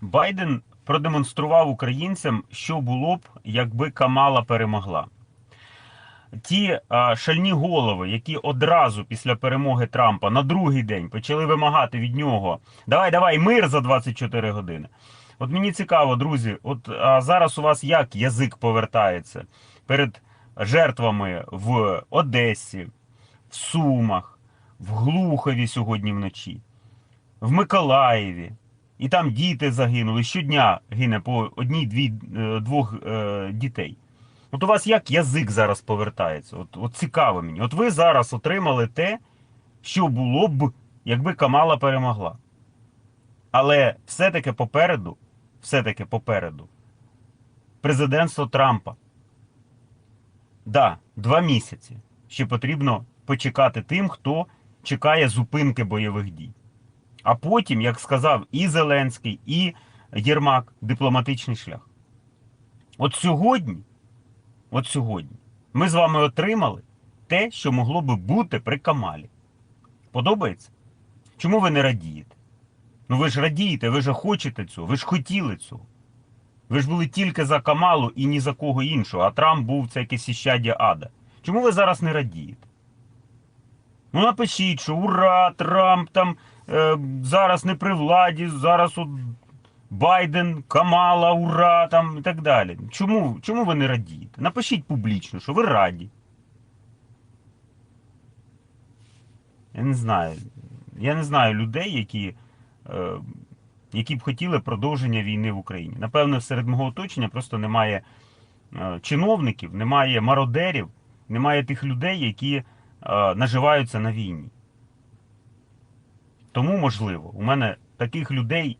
Байден продемонстрував українцям, що було б, якби Камала перемогла. Ті а, шальні голови, які одразу після перемоги Трампа на другий день почали вимагати від нього давай, давай, мир за 24 години. От мені цікаво, друзі, от а зараз у вас як язик повертається перед жертвами в Одесі, в Сумах, в Глухові сьогодні вночі, в Миколаєві. І там діти загинули. Щодня гине по одній-дві е, двох е, дітей. От у вас як язик зараз повертається? От, от цікаво мені. От ви зараз отримали те, що було б, якби Камала перемогла. Але все-таки попереду, все-таки попереду, президентство Трампа. Да, два місяці. Ще потрібно почекати тим, хто чекає зупинки бойових дій. А потім, як сказав і Зеленський, і Єрмак, дипломатичний шлях. От сьогодні, от сьогодні, ми з вами отримали те, що могло би бути при Камалі. Подобається? Чому ви не радієте? Ну ви ж радієте, ви ж хочете цього, ви ж хотіли цього. Ви ж були тільки за Камалу і ні за кого іншого, а Трамп був це якесь іщадя ада. Чому ви зараз не радієте? Ну напишіть, що ура, Трамп там е, зараз не при владі, зараз от Байден, Камала, ура там і так далі. Чому, чому ви не радієте? Напишіть публічно, що ви раді. Я не знаю. Я не знаю людей, які, е, які б хотіли продовження війни в Україні. Напевно, серед мого оточення просто немає е, чиновників, немає мародерів, немає тих людей, які наживаються на війні. Тому, можливо, у мене таких людей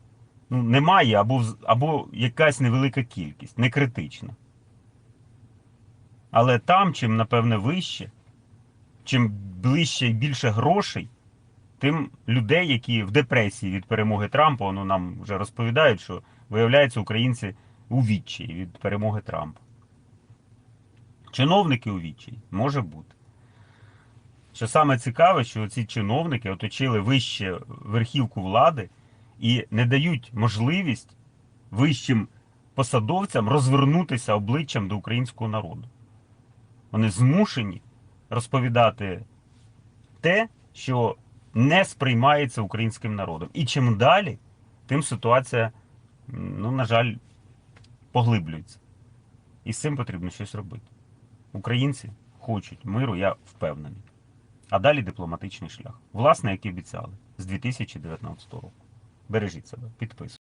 ну, немає або, або якась невелика кількість, не критична. Але там, чим, напевне, вище, чим ближче і більше грошей, тим людей, які в депресії від перемоги Трампа, ну нам вже розповідають, що виявляється, українці у відчаї від перемоги Трампа. Чиновники у відчаї може бути. Що саме цікаве, що ці чиновники оточили вище верхівку влади і не дають можливість вищим посадовцям розвернутися обличчям до українського народу. Вони змушені розповідати те, що не сприймається українським народом. І чим далі, тим ситуація, ну, на жаль, поглиблюється. І з цим потрібно щось робити. Українці хочуть миру, я впевнений. А далі дипломатичний шлях. Власне, як і обіцяли, з 2019 року. Бережіть себе, підписуйтесь.